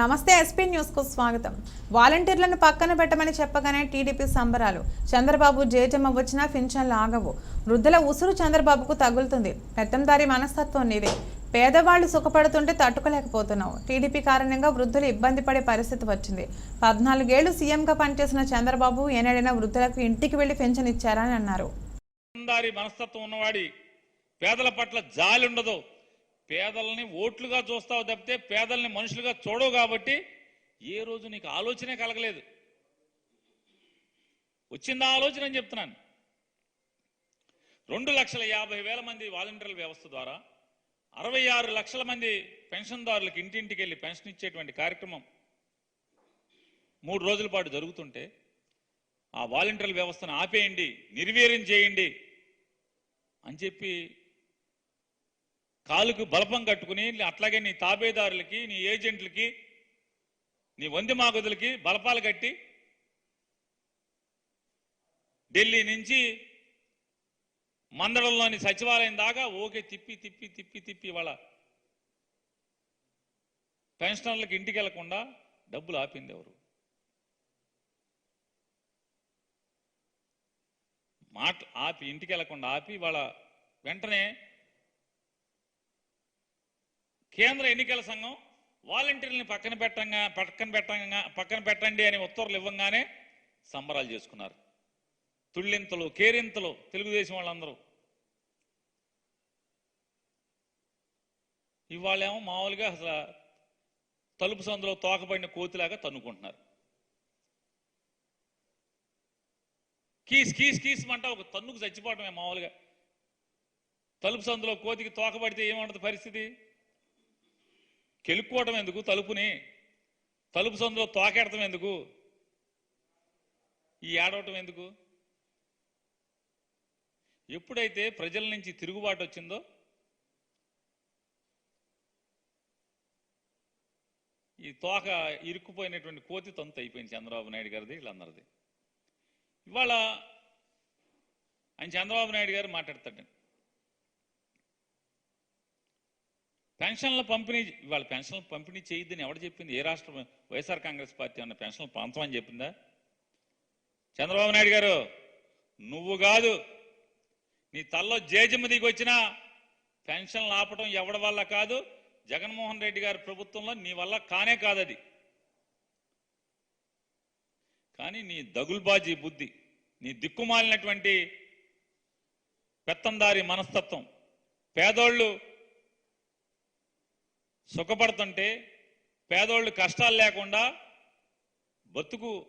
నమస్తే ఎస్పీ న్యూస్కు స్వాగతం. వాలంటీర్లను పక్కన పెట్టమని చెప్పగానే టీడీపీ సంబరాలు. చంద్రబాబు జేజమ్మ వచ్చినా పింఛన్లు ఆగవు. వృద్ధుల ఉసురు చంద్రబాబుకు తగులుతుంది. పెత్తందారి మనస్తత్వం నీదే. పేదవాళ్ళు సుఖపడుతుంటే తట్టుకోలేకపోతున్నావు. టీడీపీ కారణంగా వృద్ధులు ఇబ్బంది పడే పరిస్థితి వచ్చింది. పద్నాలుగేళ్ళు సీఎంగా పనిచేసిన చంద్రబాబు ఏనాడైనా వృద్ధులకు ఇంటికి వెళ్ళి పెన్షన్ ఇచ్చారని అన్నారు. మనస్తత్వం ఉన్నవాడి పేదల పట్ల జాలి ఉండదు. పేదల్ని ఓట్లుగా చూస్తావు తప్పితే పేదల్ని మనుషులుగా చూడవు కాబట్టి ఏ రోజు నీకు ఆలోచనే కలగలేదు. వచ్చిందా ఆలోచన అని చెప్తున్నాను. రెండు లక్షల యాభై వేల మంది వాలంటీర్ల వ్యవస్థ ద్వారా అరవై ఆరు లక్షల మంది పెన్షన్దారులకు ఇంటింటికి వెళ్ళి పెన్షన్ ఇచ్చేటువంటి కార్యక్రమం మూడు రోజుల పాటు జరుగుతుంటే ఆ వాలంటీర్ల వ్యవస్థను ఆపేయండి నిర్వీర్యం చేయండి అని చెప్పి కాలుకు బలపం కట్టుకుని అట్లాగే నీ తాబేదారులకి నీ ఏజెంట్లకి నీ వంది మాగుదులకి బలపాలు కట్టి ఢిల్లీ నుంచి మందడంలోని సచివాలయం దాకా ఓకే తిప్పి తిప్పి తిప్పి తిప్పి వాళ్ళ పెన్షనర్లకు ఇంటికి వెళ్ళకుండా డబ్బులు ఆపింది ఎవరు? మాట ఆపి ఇంటికి వెళ్ళకుండా ఆపి వాళ్ళ వెంటనే కేంద్ర ఎన్నికల సంఘం వాలంటీర్లని పక్కన పెట్టంగా పక్కన పెట్టంగా పక్కన పెట్టండి అని ఉత్తర్వులు ఇవ్వంగానే సంబరాలు చేసుకున్నారు. తుళ్ళింతలు కేరింతలు తెలుగుదేశం వాళ్ళందరూ. ఇవాళేమో మామూలుగా అసలు తలుపు సందులో తోకబడిన కోతిలాగా తన్నుకుంటున్నారు. కీస్ కీస్ కీస్ మంట ఒక తన్నుకు చచ్చిపోవటమే మామూలుగా. తలుపు సందులో కోతికి తోకబడితే ఏమంటది పరిస్థితి? కెలుక్కోవటం ఎందుకు? తలుపుని తలుపు సందులో తోకెడటం ఎందుకు? ఈ ఏడవటం ఎందుకు? ఎప్పుడైతే ప్రజల నుంచి తిరుగుబాటు వచ్చిందో ఈ తోక ఇరుక్కుపోయినటువంటి కోతి తొంత అయిపోయింది చంద్రబాబు నాయుడు గారిది వీళ్ళందరిది. ఇవాళ ఆయన చంద్రబాబు నాయుడు గారు మాట్లాడతాడు పెన్షన్ల పంపిణీ ఇవాళ పెన్షన్లు పంపిణీ చేయొద్దని ఎవడు చెప్పింది? ఏ రాష్ట్రం వైఎస్ఆర్ కాంగ్రెస్ పార్టీ అన్న పెన్షన్లు పంచమని చెప్పిందా? చంద్రబాబు నాయుడు గారు నువ్వు కాదు. నీ తల్లో జేజమ్మ దిగి వచ్చినా పెన్షన్లు ఆపటం ఎవడి వల్ల కాదు? జగన్మోహన్ రెడ్డి గారి ప్రభుత్వంలో నీ వల్ల కానే కాదది. కానీ నీ దగుల్బాజీ బుద్ధి నీ దిక్కుమాలినటువంటి పెత్తందారి మనస్తత్వం పేదోళ్ళు సుఖపడుతుంటే పేదోళ్ళు కష్టాలు లేకుండా బతుకు